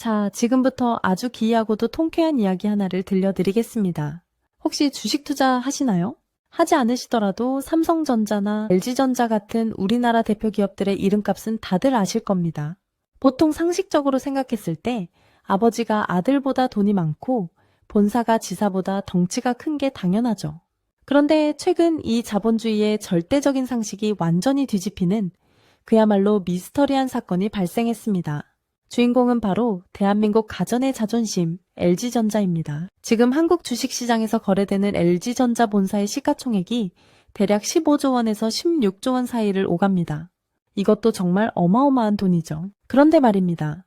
자, 지금부터 아주 기이하고도 통쾌한 이야기 하나를 들려드리겠습니다. 혹시 주식 투자 하시나요? 하지 않으시더라도 삼성전자나 LG전자 같은 우리나라 대표 기업들의 이름값은 다들 아실 겁니다. 보통 상식적으로 생각했을 때 아버지가 아들보다 돈이 많고 본사가 지사보다 덩치가 큰 게 당연하죠. 그런데 최근 이 자본주의의 절대적인 상식이 완전히 뒤집히는 그야말로 미스터리한 사건이 발생했습니다. 주인공은 바로 대한민국 가전의 자존심 LG전자입니다. 지금 한국 주식시장에서 거래되는 LG전자 본사의 시가총액이 대략 15조 원에서 16조 원 사이를 오갑니다. 이것도 정말 어마어마한 돈이죠. 그런데 말입니다.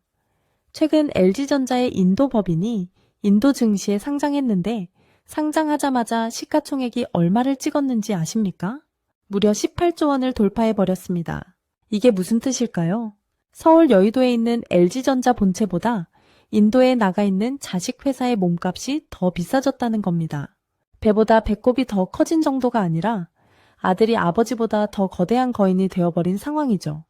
최근 LG전자의 인도 법인이 인도 증시에 상장했는데 상장하자마자 시가총액이 얼마를 찍었는지 아십니까? 무려 18조 원을 돌파해 버렸습니다. 이게 무슨 뜻일까요? 서울 여의도에 있는 LG전자 본체보다 인도에 나가 있는 자식 회사의 몸값이 더 비싸졌다는 겁니다. 배보다 배꼽이 더 커진 정도가 아니라 아들이 아버지보다 더 거대한 거인이 되어버린 상황이죠.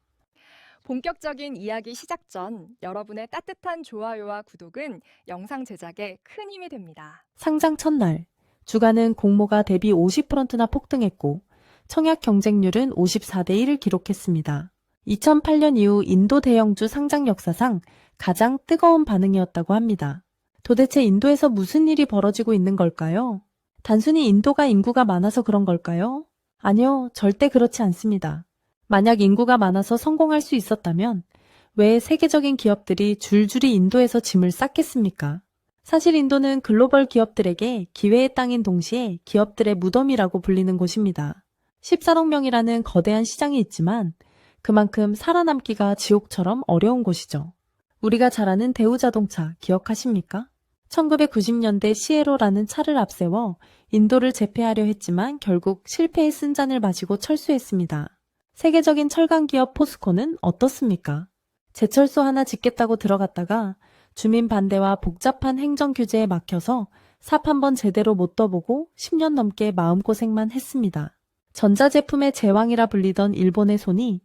본격적인 이야기 시작 전 여러분의 따뜻한 좋아요와 구독은 영상 제작에 큰 힘이 됩니다. 상장 첫날 주가는 공모가 대비 50%나 폭등했고 청약 경쟁률은 54대 1을 기록했습니다. 2008년 이후 인도 대형주 상장 역사상 가장 뜨거운 반응이었다고 합니다. 도대체 인도에서 무슨 일이 벌어지고 있는 걸까요? 단순히 인도가 인구가 많아서 그런 걸까요? 아니요, 절대 그렇지 않습니다. 만약 인구가 많아서 성공할 수 있었다면 왜 세계적인 기업들이 줄줄이 인도에서 짐을 쌌겠습니까? 사실 인도는 글로벌 기업들에게 기회의 땅인 동시에 기업들의 무덤이라고 불리는 곳입니다. 14억 명이라는 거대한 시장이 있지만 그만큼 살아남기가 지옥처럼 어려운 곳이죠. 우리가 잘 아는 대우자동차 기억하십니까? 1990년대 시에로라는 차를 앞세워 인도를 제패하려 했지만 결국 실패의 쓴잔을 마시고 철수했습니다. 세계적인 철강 기업 포스코는 어떻습니까? 제철소 하나 짓겠다고 들어갔다가 주민 반대와 복잡한 행정 규제에 막혀서 삽 한 번 제대로 못 떠보고 10년 넘게 마음고생만 했습니다. 전자제품의 제왕이라 불리던 일본의 손이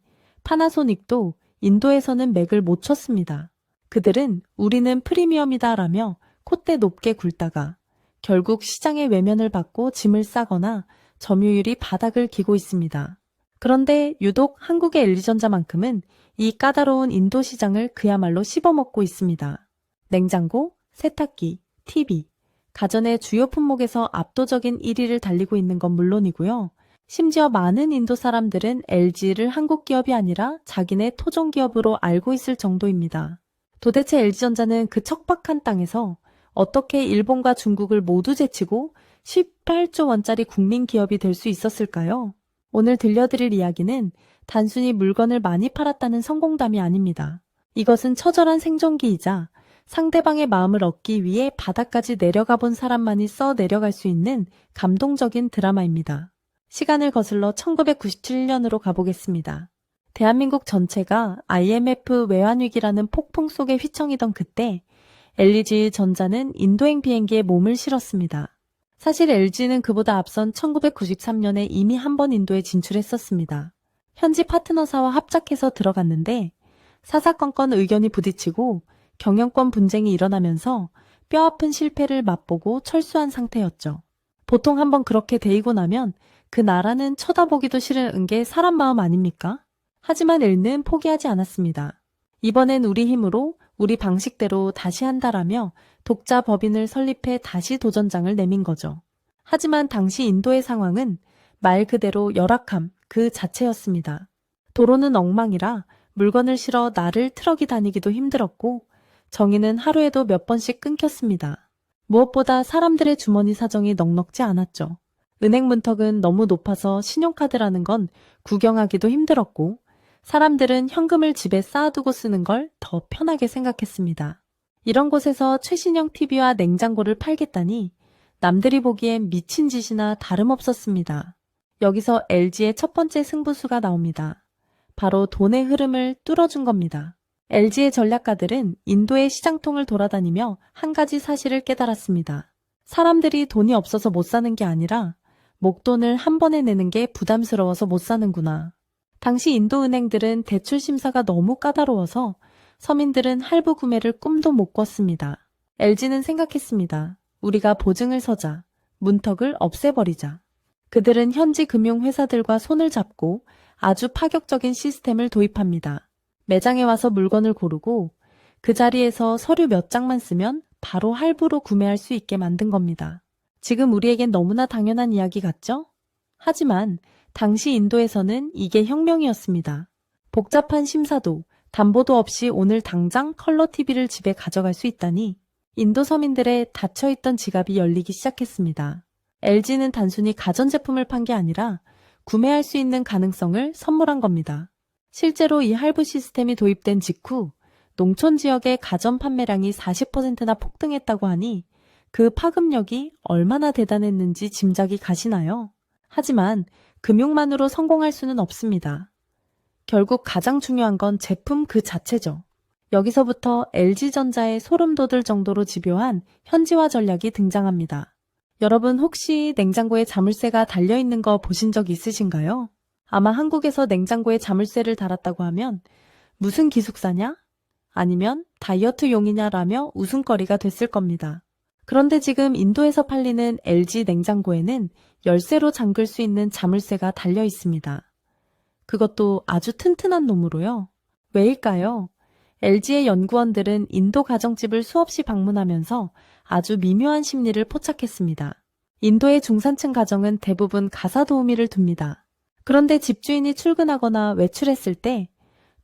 파나소닉도 인도에서는 맥을 못 쳤습니다. 그들은 우리는 프리미엄이다 라며 콧대 높게 굴다가 결국 시장의 외면을 받고 짐을 싸거나 점유율이 바닥을 기고 있습니다. 그런데 유독 한국의 LG전자만큼은 이 까다로운 인도 시장을 그야말로 씹어먹고 있습니다. 냉장고, 세탁기, TV, 가전의 주요 품목에서 압도적인 1위를 달리고 있는 건 물론이고요. 심지어 많은 인도 사람들은 LG를 한국 기업이 아니라 자기네 토종 기업으로 알고 있을 정도입니다. 도대체 LG전자는 그 척박한 땅에서 어떻게 일본과 중국을 모두 제치고 18조 원짜리 국민 기업이 될 수 있었을까요? 오늘 들려드릴 이야기는 단순히 물건을 많이 팔았다는 성공담이 아닙니다. 이것은 처절한 생존기이자 상대방의 마음을 얻기 위해 바닥까지 내려가 본 사람만이 써 내려갈 수 있는 감동적인 드라마입니다. 시간을 거슬러 1997년으로 가보겠습니다. 대한민국 전체가 IMF 외환위기라는 폭풍 속에 휘청이던 그때 LG 전자는 인도행 비행기에 몸을 실었습니다. 사실 LG는 그보다 앞선 1993년에 이미 한 번 인도에 진출했었습니다. 현지 파트너사와 합작해서 들어갔는데 사사건건 의견이 부딪히고 경영권 분쟁이 일어나면서 뼈아픈 실패를 맛보고 철수한 상태였죠. 보통 한번 그렇게 데이고 나면 그 나라는 쳐다보기도 싫은 게 사람 마음 아닙니까? 하지만 엘는 포기하지 않았습니다. 이번엔 우리 힘으로 우리 방식대로 다시 한다라며 독자 법인을 설립해 다시 도전장을 내민 거죠. 하지만 당시 인도의 상황은 말 그대로 열악함 그 자체였습니다. 도로는 엉망이라 물건을 실어 나를 트럭이 다니기도 힘들었고 정의는 하루에도 몇 번씩 끊겼습니다. 무엇보다 사람들의 주머니 사정이 넉넉지 않았죠. 은행 문턱은 너무 높아서 신용카드라는 건 구경하기도 힘들었고 사람들은 현금을 집에 쌓아두고 쓰는 걸 더 편하게 생각했습니다. 이런 곳에서 최신형 TV와 냉장고를 팔겠다니 남들이 보기엔 미친 짓이나 다름없었습니다. 여기서 LG의 첫 번째 승부수가 나옵니다. 바로 돈의 흐름을 뚫어준 겁니다. LG의 전략가들은 인도의 시장통을 돌아다니며 한 가지 사실을 깨달았습니다. 사람들이 돈이 없어서 못 사는 게 아니라 목돈을 한 번에 내는 게 부담스러워서 못 사는구나. 당시 인도 은행들은 대출 심사가 너무 까다로워서 서민들은 할부 구매를 꿈도 못 꿨습니다. LG는 생각했습니다. 우리가 보증을 서자. 문턱을 없애버리자. 그들은 현지 금융회사들과 손을 잡고 아주 파격적인 시스템을 도입합니다. 매장에 와서 물건을 고르고 그 자리에서 서류 몇 장만 쓰면 바로 할부로 구매할 수 있게 만든 겁니다. 지금 우리에겐 너무나 당연한 이야기 같죠? 하지만 당시 인도에서는 이게 혁명이었습니다. 복잡한 심사도 담보도 없이 오늘 당장 컬러 TV를 집에 가져갈 수 있다니 인도 서민들의 닫혀있던 지갑이 열리기 시작했습니다. LG는 단순히 가전제품을 판 게 아니라 구매할 수 있는 가능성을 선물한 겁니다. 실제로 이 할부 시스템이 도입된 직후 농촌 지역의 가전 판매량이 40%나 폭등했다고 하니 그 파급력이 얼마나 대단했는지 짐작이 가시나요? 하지만 금융만으로 성공할 수는 없습니다. 결국 가장 중요한 건 제품 그 자체죠. 여기서부터 LG전자의 소름 돋을 정도로 집요한 현지화 전략이 등장합니다. 여러분 혹시 냉장고에 자물쇠가 달려있는 거 보신 적 있으신가요? 아마 한국에서 냉장고에 자물쇠를 달았다고 하면 무슨 기숙사냐? 아니면 다이어트용이냐라며 웃음거리가 됐을 겁니다. 그런데 지금 인도에서 팔리는 LG 냉장고에는 열쇠로 잠글 수 있는 자물쇠가 달려 있습니다. 그것도 아주 튼튼한 놈으로요. 왜일까요? LG의 연구원들은 인도 가정집을 수없이 방문하면서 아주 미묘한 심리를 포착했습니다. 인도의 중산층 가정은 대부분 가사 도우미를 둡니다. 그런데 집주인이 출근하거나 외출했을 때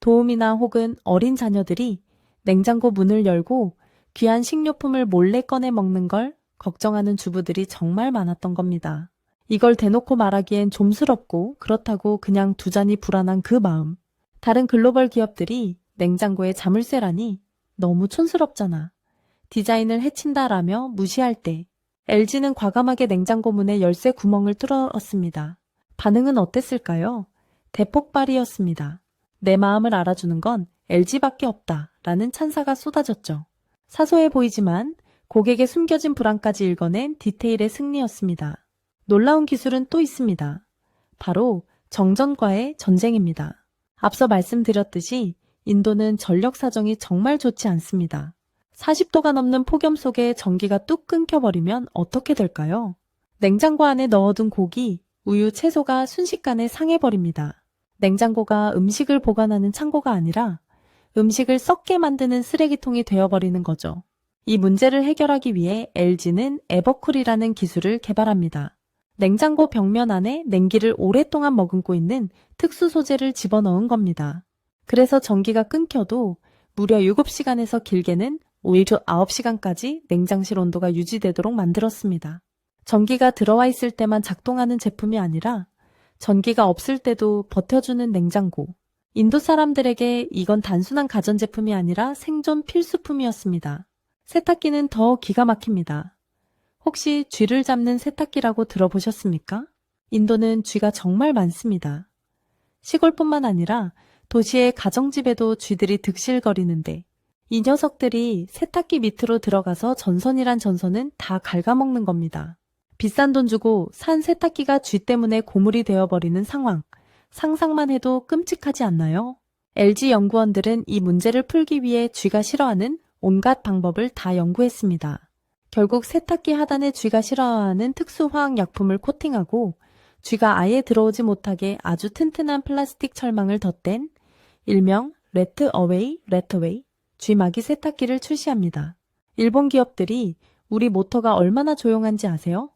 도우미나 혹은 어린 자녀들이 냉장고 문을 열고 귀한 식료품을 몰래 꺼내 먹는 걸 걱정하는 주부들이 정말 많았던 겁니다. 이걸 대놓고 말하기엔 좀스럽고 그렇다고 그냥 두잔이 불안한 그 마음. 다른 글로벌 기업들이 냉장고에 자물쇠라니 너무 촌스럽잖아. 디자인을 해친다라며 무시할 때 LG는 과감하게 냉장고 문에 열쇠 구멍을 뚫었습니다. 반응은 어땠을까요? 대폭발이었습니다. 내 마음을 알아주는 건 LG밖에 없다 라는 찬사가 쏟아졌죠. 사소해 보이지만 고객의 숨겨진 불안까지 읽어낸 디테일의 승리였습니다. 놀라운 기술은 또 있습니다. 바로 정전과의 전쟁입니다. 앞서 말씀드렸듯이 인도는 전력 사정이 정말 좋지 않습니다. 40도가 넘는 폭염 속에 전기가 뚝 끊겨버리면 어떻게 될까요? 냉장고 안에 넣어둔 고기, 우유, 채소가 순식간에 상해버립니다. 냉장고가 음식을 보관하는 창고가 아니라 음식을 썩게 만드는 쓰레기통이 되어버리는 거죠. 이 문제를 해결하기 위해 LG는 에버쿨이라는 기술을 개발합니다. 냉장고 벽면 안에 냉기를 오랫동안 머금고 있는 특수 소재를 집어넣은 겁니다. 그래서 전기가 끊겨도 무려 7시간에서 길게는 오히려 9시간까지 냉장실 온도가 유지되도록 만들었습니다. 전기가 들어와 있을 때만 작동하는 제품이 아니라 전기가 없을 때도 버텨주는 냉장고. 인도 사람들에게 이건 단순한 가전제품이 아니라 생존 필수품이었습니다. 세탁기는 더 기가 막힙니다. 혹시 쥐를 잡는 세탁기라고 들어보셨습니까? 인도는 쥐가 정말 많습니다. 시골뿐만 아니라 도시의 가정집에도 쥐들이 득실거리는데 이 녀석들이 세탁기 밑으로 들어가서 전선이란 전선은 다 갉아먹는 겁니다. 비싼 돈 주고 산 세탁기가 쥐 때문에 고물이 되어버리는 상황. 상상만 해도 끔찍하지 않나요? LG 연구원들은 이 문제를 풀기 위해 쥐가 싫어하는 온갖 방법을 다 연구했습니다. 결국 세탁기 하단에 쥐가 싫어하는 특수 화학 약품을 코팅하고 쥐가 아예 들어오지 못하게 아주 튼튼한 플라스틱 철망을 덧댄 일명 레트 어웨이, 레터웨이 쥐막이 세탁기를 출시합니다. 일본 기업들이 우리 모터가 얼마나 조용한지 아세요?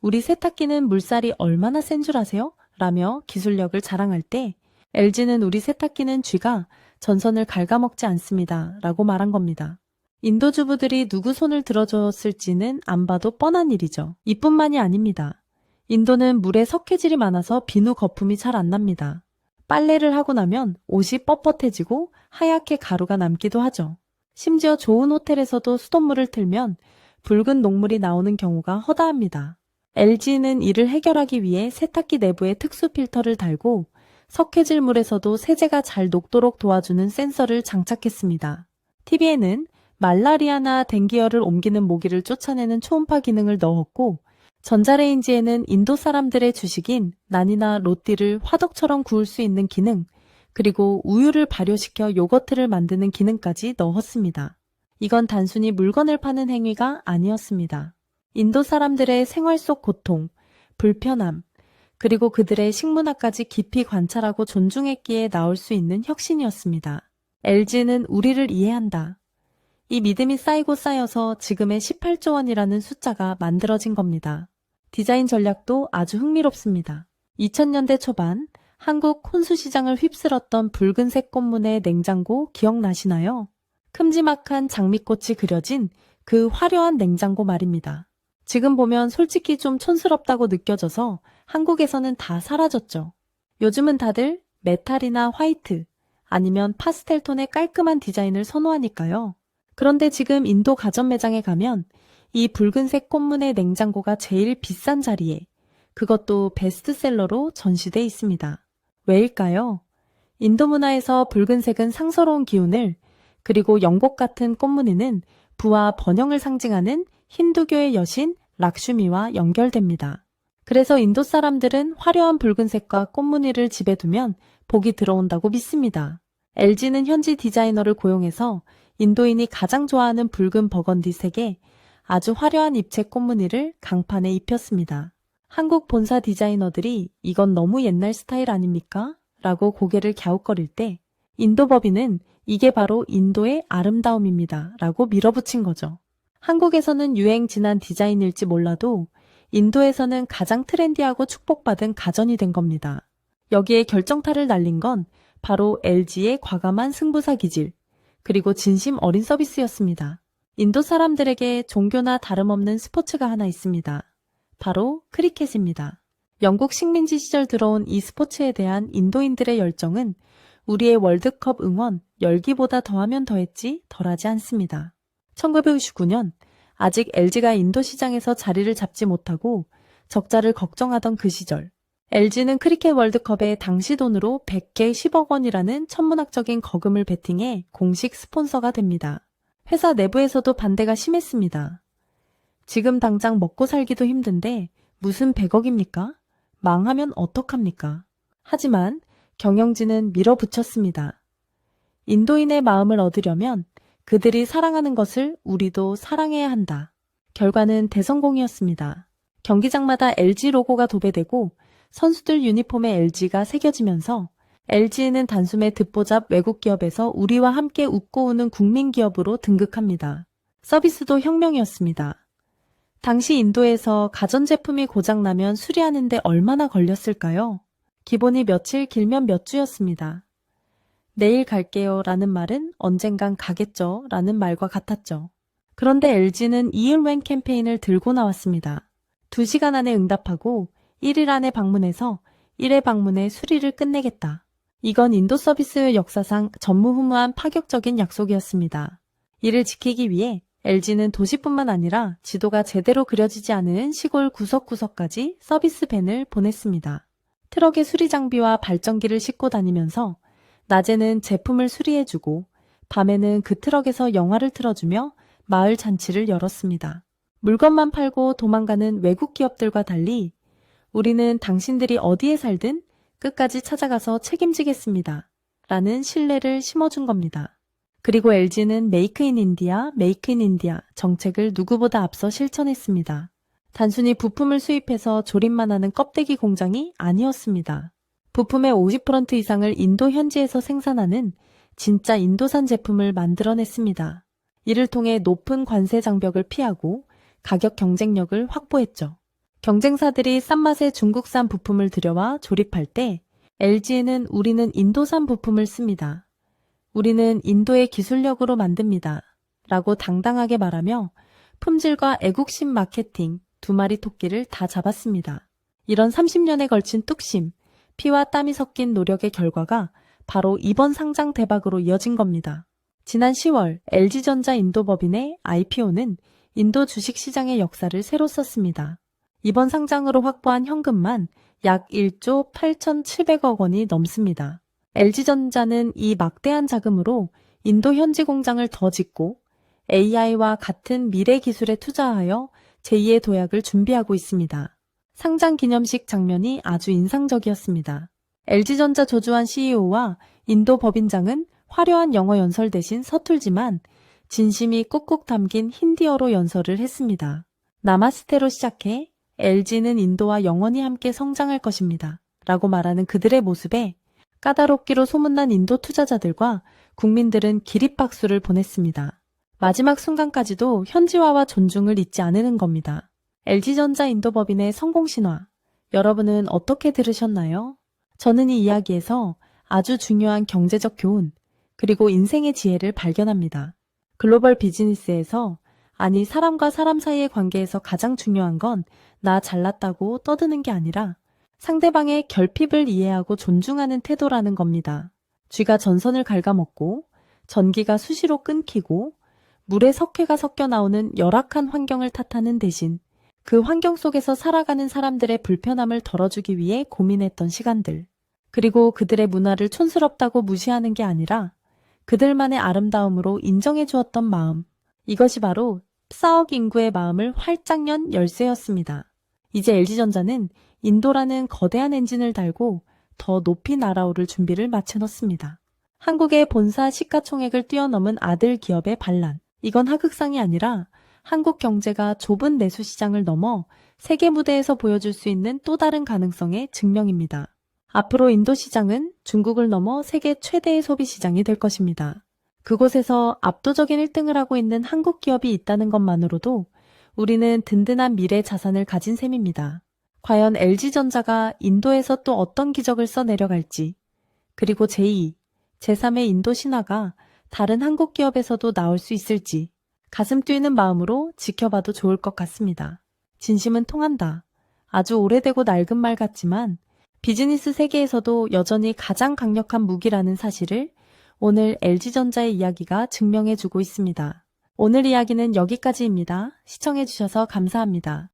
우리 세탁기는 물살이 얼마나 센 줄 아세요? 라며 기술력을 자랑할 때 LG는 우리 세탁기는 쥐가 전선을 갉아먹지 않습니다. 라고 말한 겁니다. 인도 주부들이 누구 손을 들어줬을지는 안 봐도 뻔한 일이죠. 이뿐만이 아닙니다. 인도는 물에 석회질이 많아서 비누 거품이 잘 안 납니다. 빨래를 하고 나면 옷이 뻣뻣해지고 하얗게 가루가 남기도 하죠. 심지어 좋은 호텔에서도 수돗물을 틀면 붉은 녹물이 나오는 경우가 허다합니다. LG는 이를 해결하기 위해 세탁기 내부에 특수 필터를 달고 석회질 물에서도 세제가 잘 녹도록 도와주는 센서를 장착했습니다. TV에는 말라리아나 댕기열을 옮기는 모기를 쫓아내는 초음파 기능을 넣었고 전자레인지에는 인도 사람들의 주식인 난이나 로띠를 화덕처럼 구울 수 있는 기능, 그리고 우유를 발효시켜 요거트를 만드는 기능까지 넣었습니다. 이건 단순히 물건을 파는 행위가 아니었습니다. 인도 사람들의 생활 속 고통, 불편함, 그리고 그들의 식문화까지 깊이 관찰하고 존중했기에 나올 수 있는 혁신이었습니다. LG는 우리를 이해한다. 이 믿음이 쌓이고 쌓여서 지금의 18조 원이라는 숫자가 만들어진 겁니다. 디자인 전략도 아주 흥미롭습니다. 2000년대 초반 한국 혼수 시장을 휩쓸었던 붉은색 꽃무늬의 냉장고 기억나시나요? 큼지막한 장미꽃이 그려진 그 화려한 냉장고 말입니다. 지금 보면 솔직히 좀 촌스럽다고 느껴져서 한국에서는 다 사라졌죠. 요즘은 다들 메탈이나 화이트 아니면 파스텔 톤의 깔끔한 디자인을 선호하니까요. 그런데 지금 인도 가전 매장에 가면 이 붉은색 꽃무늬 냉장고가 제일 비싼 자리에 그것도 베스트셀러로 전시돼 있습니다. 왜일까요? 인도 문화에서 붉은색은 상서로운 기운을 그리고 영복 같은 꽃무늬는 부와 번영을 상징하는 힌두교의 여신 락슈미와 연결됩니다. 그래서 인도 사람들은 화려한 붉은색과 꽃무늬를 집에 두면 복이 들어온다고 믿습니다. LG는 현지 디자이너를 고용해서 인도인이 가장 좋아하는 붉은 버건디색에 아주 화려한 입체 꽃무늬를 강판에 입혔습니다. 한국 본사 디자이너들이 이건 너무 옛날 스타일 아닙니까? 라고 고개를 갸웃거릴 때 인도 법인은 이게 바로 인도의 아름다움입니다. 라고 밀어붙인 거죠. 한국에서는 유행 지난 디자인일지 몰라도 인도에서는 가장 트렌디하고 축복받은 가전이 된 겁니다. 여기에 결정타를 날린 건 바로 LG의 과감한 승부사 기질, 그리고 진심 어린 서비스였습니다. 인도 사람들에게 종교나 다름없는 스포츠가 하나 있습니다. 바로 크리켓입니다. 영국 식민지 시절 들어온 이 스포츠에 대한 인도인들의 열정은 우리의 월드컵 응원 열기보다 더하면 더했지 덜하지 않습니다. 1959년 아직 LG가 인도 시장에서 자리를 잡지 못하고 적자를 걱정하던 그 시절 LG는 크리켓 월드컵에 당시 돈으로 100개 10억 원이라는 천문학적인 거금을 베팅해 공식 스폰서가 됩니다. 회사 내부에서도 반대가 심했습니다. 지금 당장 먹고 살기도 힘든데 무슨 100억입니까? 망하면 어떡합니까? 하지만 경영진은 밀어붙였습니다. 인도인의 마음을 얻으려면 그들이 사랑하는 것을 우리도 사랑해야 한다. 결과는 대성공이었습니다. 경기장마다 LG 로고가 도배되고 선수들 유니폼에 LG가 새겨지면서 LG는 단숨에 듣보잡 외국 기업에서 우리와 함께 웃고 우는 국민 기업으로 등극합니다. 서비스도 혁명이었습니다. 당시 인도에서 가전제품이 고장나면 수리하는데 얼마나 걸렸을까요? 기본이 며칠 길면 몇 주였습니다. 내일 갈게요 라는 말은 언젠간 가겠죠 라는 말과 같았죠. 그런데 LG는 이을웬 캠페인을 들고 나왔습니다. 2시간 안에 응답하고 1일 안에 방문해서 1회 방문에 수리를 끝내겠다. 이건 인도 서비스 역사상 전무후무한 파격적인 약속이었습니다. 이를 지키기 위해 LG는 도시뿐만 아니라 지도가 제대로 그려지지 않은 시골 구석구석까지 서비스 밴을 보냈습니다. 트럭에 수리 장비와 발전기를 싣고 다니면서 낮에는 제품을 수리해주고 밤에는 그 트럭에서 영화를 틀어주며 마을 잔치를 열었습니다. 물건만 팔고 도망가는 외국 기업들과 달리 우리는 당신들이 어디에 살든 끝까지 찾아가서 책임지겠습니다. 라는 신뢰를 심어준 겁니다. 그리고 LG는 메이크 인 인디아, 메이크 인 인디아 정책을 누구보다 앞서 실천했습니다. 단순히 부품을 수입해서 조립만 하는 껍데기 공장이 아니었습니다. 부품의 50% 이상을 인도 현지에서 생산하는 진짜 인도산 제품을 만들어냈습니다. 이를 통해 높은 관세 장벽을 피하고 가격 경쟁력을 확보했죠. 경쟁사들이 싼 맛의 중국산 부품을 들여와 조립할 때 LG에는 우리는 인도산 부품을 씁니다. 우리는 인도의 기술력으로 만듭니다. 라고 당당하게 말하며 품질과 애국심 마케팅 두 마리 토끼를 다 잡았습니다. 이런 30년에 걸친 뚝심, 피와 땀이 섞인 노력의 결과가 바로 이번 상장 대박으로 이어진 겁니다. 지난 10월 LG전자 인도법인의 IPO는 인도 주식시장의 역사를 새로 썼습니다. 이번 상장으로 확보한 현금만 약 1조 8,700억 원이 넘습니다. LG전자는 이 막대한 자금으로 인도 현지 공장을 더 짓고 AI와 같은 미래 기술에 투자하여 제2의 도약을 준비하고 있습니다. 상장 기념식 장면이 아주 인상적이었습니다. LG전자 조주환 CEO와 인도 법인장은 화려한 영어 연설 대신 서툴지만 진심이 꾹꾹 담긴 힌디어로 연설을 했습니다. 나마스테로 시작해 LG는 인도와 영원히 함께 성장할 것입니다. 라고 말하는 그들의 모습에 까다롭기로 소문난 인도 투자자들과 국민들은 기립박수를 보냈습니다. 마지막 순간까지도 현지화와 존중을 잊지 않으는 겁니다. LG전자 인도법인의 성공 신화. 여러분은 어떻게 들으셨나요? 저는 이 이야기에서 아주 중요한 경제적 교훈, 그리고 인생의 지혜를 발견합니다. 글로벌 비즈니스에서, 아니, 사람과 사람 사이의 관계에서 가장 중요한 건 나 잘났다고 떠드는 게 아니라 상대방의 결핍을 이해하고 존중하는 태도라는 겁니다. 쥐가 전선을 갉아먹고 전기가 수시로 끊기고 물에 석회가 섞여 나오는 열악한 환경을 탓하는 대신 그 환경 속에서 살아가는 사람들의 불편함을 덜어주기 위해 고민했던 시간들. 그리고 그들의 문화를 촌스럽다고 무시하는 게 아니라 그들만의 아름다움으로 인정해 주었던 마음. 이것이 바로 사억 인구의 마음을 활짝 연 열쇠였습니다. 이제 LG전자는 인도라는 거대한 엔진을 달고 더 높이 날아오를 준비를 마쳐놓습니다. 한국의 본사 시가총액을 뛰어넘은 아들 기업의 반란. 이건 하극상이 아니라 한국 경제가 좁은 내수 시장을 넘어 세계 무대에서 보여줄 수 있는 또 다른 가능성의 증명입니다. 앞으로 인도 시장은 중국을 넘어 세계 최대의 소비 시장이 될 것입니다. 그곳에서 압도적인 1등을 하고 있는 한국 기업이 있다는 것만으로도 우리는 든든한 미래 자산을 가진 셈입니다. 과연 LG전자가 인도에서 또 어떤 기적을 써내려갈지, 그리고 제2, 제3의 인도 신화가 다른 한국 기업에서도 나올 수 있을지 가슴 뛰는 마음으로 지켜봐도 좋을 것 같습니다. 진심은 통한다. 아주 오래되고 낡은 말 같지만 비즈니스 세계에서도 여전히 가장 강력한 무기라는 사실을 오늘 LG전자의 이야기가 증명해주고 있습니다. 오늘 이야기는 여기까지입니다. 시청해주셔서 감사합니다.